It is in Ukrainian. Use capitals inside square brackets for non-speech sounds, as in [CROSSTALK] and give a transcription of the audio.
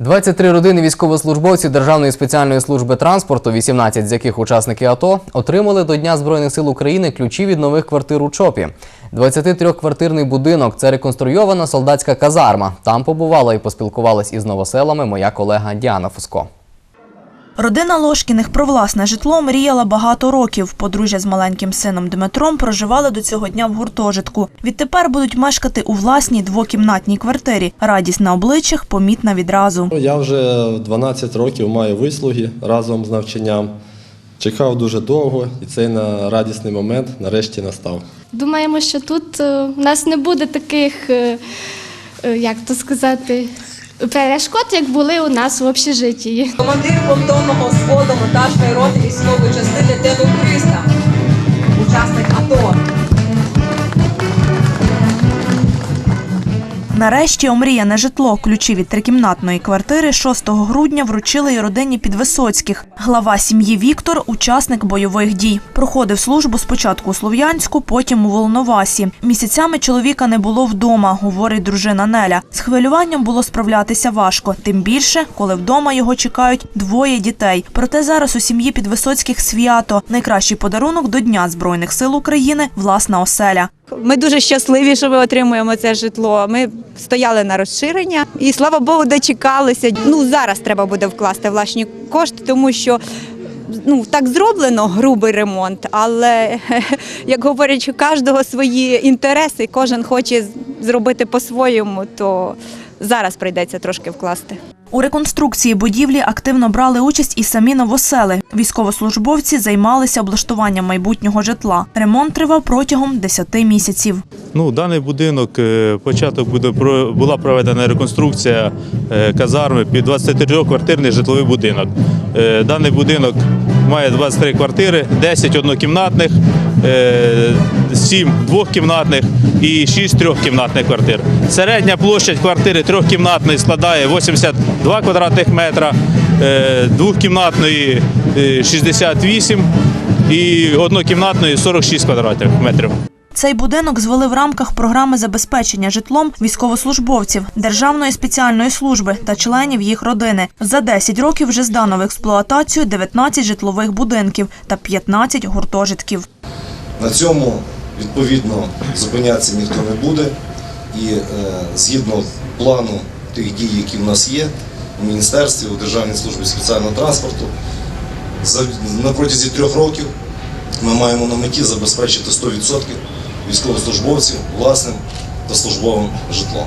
23 родини військовослужбовців Державної спеціальної служби транспорту, 18 з яких учасники АТО, отримали до Дня Збройних сил України ключі від нових квартир у ЧОПі. 23-квартирний будинок це реконструйована солдатська казарма. Там побувала і поспілкувалась із новоселами моя колега Діана Фуско. Родина Лошкіних про власне житло мріяла багато років. Подружжя з маленьким сином Дмитром проживали до цього дня в гуртожитку. Відтепер будуть мешкати у власній двокімнатній квартирі. Радість на обличчях помітна відразу. Я вже 12 років маю вислуги разом з навчанням. Чекав дуже довго, і цей на радісний момент нарешті настав. Думаємо, що тут е, у нас не буде таких, е, е, як то сказати, перешкод, як були у нас в общежитті. Командир повторного взводу монтажної роти військової частини Т-300 Нарешті омріяне житло, ключі від трикімнатної квартири 6 грудня вручили й родині Підвисоцьких. Глава сім'ї Віктор – учасник бойових дій. Проходив службу спочатку у Слов'янську, потім у Волновасі. Місяцями чоловіка не було вдома, говорить дружина Неля. З хвилюванням було справлятися важко, тим більше, коли вдома його чекають двоє дітей. Проте зараз у сім'ї Підвисоцьких свято. Найкращий подарунок до Дня Збройних сил України – власна оселя. Ми дуже щасливі, що ми отримуємо це житло. Ми стояли на розширення і слава Богу, дочекалися. Ну зараз треба буде вкласти власні кошти, тому що. Ну, так зроблено грубий ремонт, але [LAUGHS] як говорять, у кожного свої інтереси, кожен хоче зробити по-своєму, то зараз прийдеться трошки вкласти. У реконструкції будівлі активно брали участь і самі новосели. Військовослужбовці займалися облаштуванням майбутнього житла. Ремонт тривав протягом 10 місяців. Ну, даний будинок, е, початок буде була проведена реконструкція е, казарми під 23-квартирний житловий будинок. Е, Даний будинок має 23 квартири, 10 однокімнатних, 7 двохкімнатних і 6 трьохкімнатних квартир. Середня площадь квартири трьохкімнатної складає 82 квадратних метра, е, двохкімнатної е, 68 і однокімнатної 46 квадратних метрів. Цей будинок звели в рамках програми забезпечення житлом військовослужбовців Державної спеціальної служби та членів їх родини. За 10 років вже здано в експлуатацію 19 житлових будинків та 15 гуртожитків. На цьому відповідно зупинятися ніхто не буде. І е, згідно плану тих дій, які в нас є у міністерстві, у Державній службі спеціального транспорту, за, на протязі трьох років ми маємо на меті забезпечити 100% військовослужбовців власним та службовим житлом.